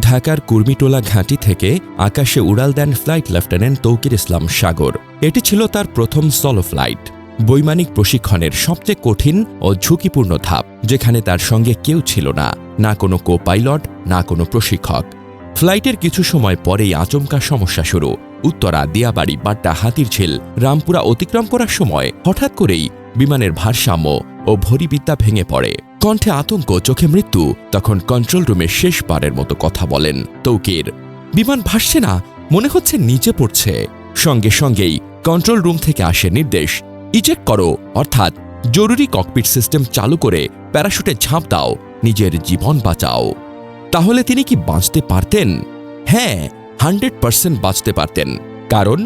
ঢাকার কুর্মিটোলা ঘাঁটি থেকে আকাশে উড়াল দেন ফ্লাইট লেফটেন্যান্ট তৌকির ইসলাম সাগর। এটি ছিল তার প্রথম সলো ফ্লাইট বৈমানিক প্রশিক্ষণের সবচেয়ে কঠিন ও ঝুঁকিপূর্ণ ধাপ, যেখানে তার সঙ্গে কেউ ছিল না না কোনো কো পাইলট না কোনো প্রশিক্ষক। ফ্লাইটের কিছু সময় পরেই আচমকা সমস্যা শুরু। উত্তরা, দিয়াবাড়ি, বাড্ডা, হাতিরঝিল, রামপুরা অতিক্রম করার সময় হঠাৎ করেই বিমানের ভারসাম্য ও ভরিবিদ্যা ভেঙে পড়ে। কণ্ঠে আতঙ্ক, চোখে মৃত্যু, তখন কন্ট্রোল রুমে শেষবারের মতো কথা বলেন তৌকির। বিমান ভাসছে না, মনে হচ্ছে নিচে পড়ছে। সঙ্গে সঙ্গেই কন্ট্রোল রুম থেকে আসে নির্দেশ ইজেক্ট করো, অর্থাৎ জরুরি ককপিট সিস্টেম চালু করে প্যারাশুটে ঝাঁপ দাও, নিজের জীবন বাঁচাও। তাহলে তিনি কি বাঁচতে পারতেন? হ্যাঁ হান্ড্রেড পার্সেন্ট বাঁচতে পারতেন, কারণ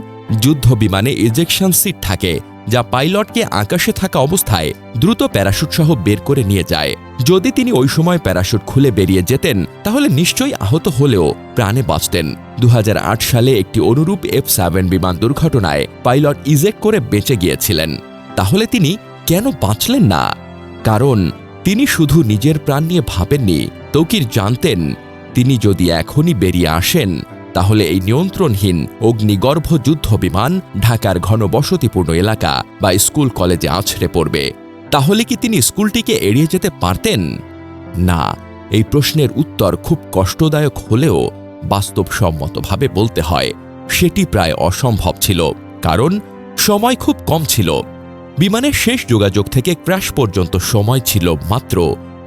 যুদ্ধ বিমানে ইজেকশন সিট থাকে যা পাইলটকে আকাশে থাকা অবস্থায় দ্রুত প্যারাশুট সহ বের করে নিয়ে যায়। যদি তিনি ওই সময় প্যারাশুট খুলে বেরিয়ে যেতেন, তাহলে নিশ্চয়ই আহত হলেও প্রাণে বাঁচতেন। দু হাজার আট সালে একটি অনুরূপ এফ সেভেন বিমান দুর্ঘটনায় পাইলট ইজেক্ট করে বেঁচে গিয়েছিলেন। তাহলে তিনি কেন বাঁচলেন না? কারণ তিনি শুধু নিজের প্রাণ নিয়ে ভাবেননি, তৌকির জানতেন, তিনি যদি এখনই বেরিয়ে আসেন তাহলে এই নিয়ন্ত্রণহীন অগ্নিগর্ভ যুদ্ধ বিমান ঢাকার ঘনবসতিপূর্ণ এলাকা বা স্কুল কলেজে আছড়ে পড়বে। তাহলে কি তিনি স্কুলটিকে এড়িয়ে যেতে পারতেন? না, এই প্রশ্নের উত্তর খুব কষ্টদায়ক হলেও বাস্তবসম্মতভাবে বলতে হয়, সেটি প্রায় অসম্ভব ছিল, কারণ সময় খুব কম ছিল। বিমানের শেষ যোগাযোগ থেকে ক্র্যাশ পর্যন্ত সময় ছিল মাত্র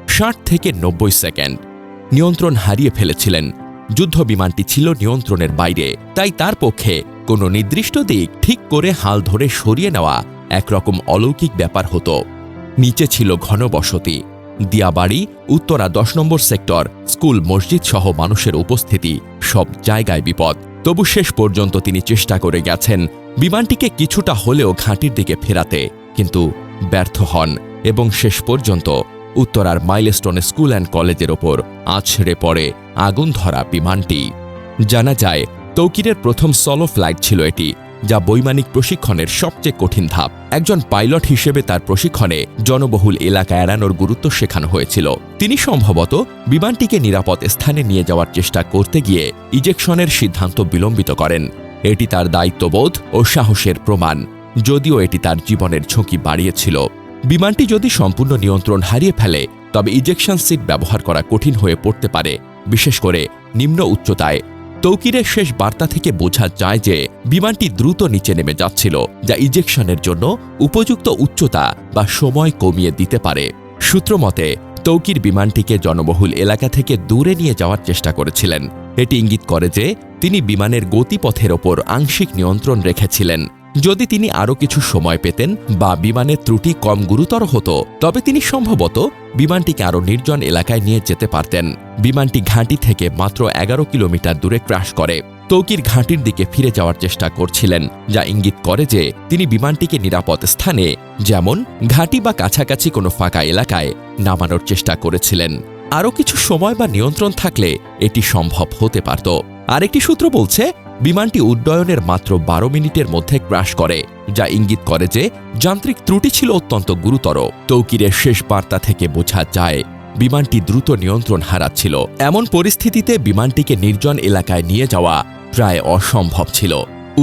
ষাট থেকে নব্বই সেকেন্ড। নিয়ন্ত্রণ হারিয়ে ফেলেছিলেন যুদ্ধ বিমানটি ছিল নিয়ন্ত্রণের বাইরে, তাই তার পক্ষে কোনো নির্দিষ্ট দিক ঠিক করে হাল ধরে সরিয়ে নেওয়া একরকম অলৌকিক ব্যাপার হতো। নিচে ছিল ঘনবসতি, দিয়াবাড়ি, উত্তরা দশ নম্বর সেক্টর, স্কুল, মসজিদ সহ মানুষের উপস্থিতি, সব জায়গায় বিপদ। তবু শেষ পর্যন্ত তিনি চেষ্টা করে গেছেন বিমানটিকে কিছুটা হলেও ঘাঁটির দিকে ফেরাতে, কিন্তু ব্যর্থ হন এবং শেষ পর্যন্ত উত্তরার মাইলস্টোন স্কুল অ্যান্ড কলেজের ওপর আছড়ে পড়ে আগুন ধরা বিমানটি। জানা যায়, তৌকিরের প্রথম সলো ফ্লাইট ছিল এটি, যা বৈমানিক প্রশিক্ষণের সবচেয়ে কঠিন ধাপ। একজন পাইলট হিসেবে তার প্রশিক্ষণে জনবহুল এলাকা এড়ানোর গুরুত্ব শেখানো হয়েছিল। তিনি সম্ভবত বিমানটিকে নিরাপদ স্থানে নিয়ে যাওয়ার চেষ্টা করতে গিয়ে ইজেকশনের সিদ্ধান্ত বিলম্বিত করেন। এটি তার দায়িত্ববোধ ও সাহসের প্রমাণ, যদিও এটি তার জীবনের ঝুঁকি বাড়িয়েছিল। বিমানটি যদি সম্পূর্ণ নিয়ন্ত্রণ হারিয়ে ফেলে তবে ইজেকশন সিট ব্যবহার করা কঠিন হয়ে পড়তে পারে, বিশেষ করে নিম্ন উচ্চতায়। তৌকিরের শেষ বার্তা থেকে বোঝা যায় যে বিমানটি দ্রুত নিচে নেমে যাচ্ছিল, যা ইজেকশনের জন্য উপযুক্ত উচ্চতা বা সময় কমিয়ে দিতে পারে। সূত্রমতে তৌকির বিমানটিকে জনবহুল এলাকা থেকে দূরে নিয়ে যাওয়ার চেষ্টা করেছিলেন। এটি ইঙ্গিত করে যে তিনি বিমানের গতিপথের ওপর আংশিক নিয়ন্ত্রণ রেখেছিলেন। যদি তিনি আরও কিছু সময় পেতেন বা বিমানের ত্রুটি কম গুরুতর হতো, তবে তিনি সম্ভবত বিমানটিকে আরও নির্জন এলাকায় নিয়ে যেতে পারতেন। বিমানটি ঘাঁটি থেকে মাত্র এগারো কিলোমিটার দূরে ক্রাশ করে। তৌকির ঘাঁটির দিকে ফিরে যাওয়ার চেষ্টা করছিলেন, যা ইঙ্গিত করে যে তিনি বিমানটিকে নিরাপদ স্থানে, যেমন ঘাঁটি বা কাছাকাছি কোনো ফাঁকা এলাকায়, নামানোর চেষ্টা করেছিলেন। আরও কিছু সময় বা নিয়ন্ত্রণ থাকলে এটি সম্ভব হতে পারত। আরেকটি সূত্র বলছে বিমানটি উড্ডয়নের মাত্র বারো মিনিটের মধ্যে ক্র্যাশ করে, যা ইঙ্গিত করে যে যান্ত্রিক ত্রুটি ছিল অত্যন্ত গুরুতর। তৌকিরের শেষ বার্তা থেকে বোঝা যায়, বিমানটি দ্রুত নিয়ন্ত্রণ হারাচ্ছিল। এমন পরিস্থিতিতে বিমানটিকে নির্জন এলাকায় নিয়ে যাওয়া প্রায় অসম্ভব ছিল।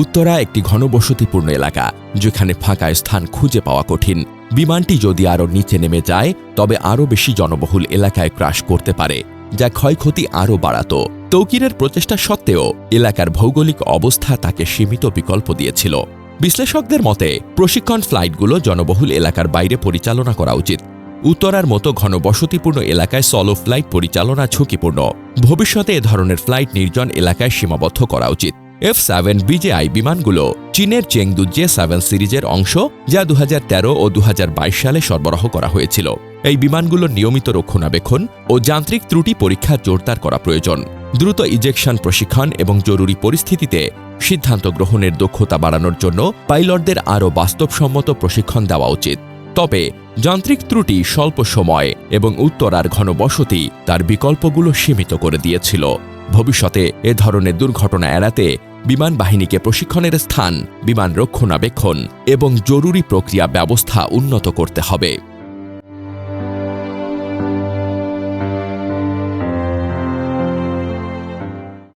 উত্তরা একটি ঘনবসতিপূর্ণ এলাকা, যেখানে ফাঁকা স্থান খুঁজে পাওয়া কঠিন। বিমানটি যদি আরও নিচে নেমে যায়, তবে আরও বেশি জনবহুল এলাকায় ক্রাশ করতে পারে। যা ক্ষয়ক্ষতি আরও বাড়াত। তৌকিরের প্রচেষ্টা সত্ত্বেও এলাকার ভৌগোলিক অবস্থা তাকে সীমিত বিকল্প দিয়েছিল। বিশ্লেষকদের মতে, প্রশিক্ষণ ফ্লাইটগুলো জনবহুল এলাকার বাইরে পরিচালনা করা উচিত। উত্তরার মতো ঘন বসতিপূর্ণ এলাকায় সলো ফ্লাইট পরিচালনা ঝুঁকিপূর্ণ। ভবিষ্যতে এ ধরনের ফ্লাইট নির্জন এলাকায় সীমাবদ্ধ করা উচিত। এফ সেভেন বিজেআই বিমানগুলো চীনের চেংদু জে সেভেন সিরিজের অংশ, যা দু হাজার তেরো ও দু হাজার বাইশ সালে সরবরাহ করা হয়েছিল। এই বিমানগুলোর নিয়মিত রক্ষণাবেক্ষণ ও যান্ত্রিক ত্রুটি পরীক্ষা জোরদার করা প্রয়োজন। দ্রুত ইজেকশন প্রশিক্ষণ এবং জরুরি পরিস্থিতিতে সিদ্ধান্ত গ্রহণের দক্ষতা বাড়ানোর জন্য পাইলটদের আরও বাস্তবসম্মত প্রশিক্ষণ দেওয়া উচিত। তবে যান্ত্রিক ত্রুটি স্বল্প সময় এবং উত্তরার ঘনবসতি তার বিকল্পগুলো সীমিত করে দিয়েছিল। ভবিষ্যতে এ ধরনের দুর্ঘটনা এড়াতে বিমান বাহিনীকে প্রশিক্ষণের স্থান বিমান রক্ষণাবেক্ষণ এবং জরুরি প্রক্রিয়া ব্যবস্থা উন্নত করতে হবে।